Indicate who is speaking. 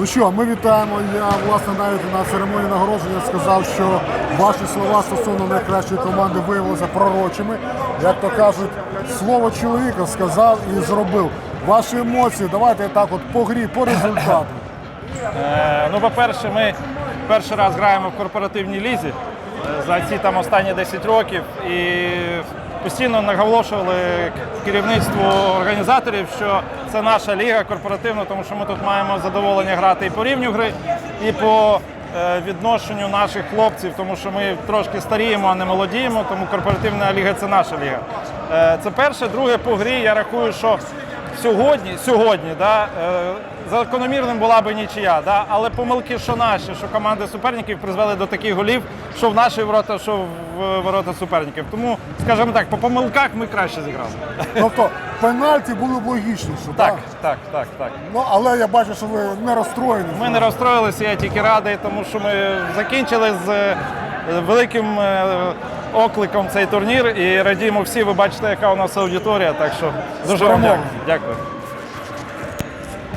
Speaker 1: Ну що, ми вітаємо. Я власне навіть на церемонії нагородження сказав, що ваші слова стосовно найкращої команди виявилися пророчими. Як то кажуть, слово чоловіка сказав і зробив. Ваші емоції, давайте так, от по грі, по результату.
Speaker 2: Е, Ну, по-перше, ми перший раз граємо в корпоративній лізі за ці там останні 10 років і постійно наголошували керівництву організаторів, що це наша ліга корпоративна, тому що ми тут маємо задоволення грати і по рівню гри, і по е, відношенню наших хлопців, тому що ми трошки старіємо, а не молодіємо, тому корпоративна ліга це наша ліга. Е, Це перше. Друге, по грі я рахую, що сьогодні, сьогодні да, е, закономірним була би нічия, да, але помилки, що наші, що команди суперників призвели до таких голів, що в наші ворота, що в ворота суперників. Тому, скажімо так, по помилках ми краще зіграли.
Speaker 1: Тобто пенальті були б логічніше,
Speaker 2: Так, так, так, так.
Speaker 1: Ну але я бачу, що ви не розстроєні.
Speaker 2: Ми не розстроїлися, я тільки радий, тому що ми закінчили з е, великим е, окликом цей турнір і радіємо всі. Ви бачите, яка у нас аудиторія. Так що дуже вам дякую. Дякую.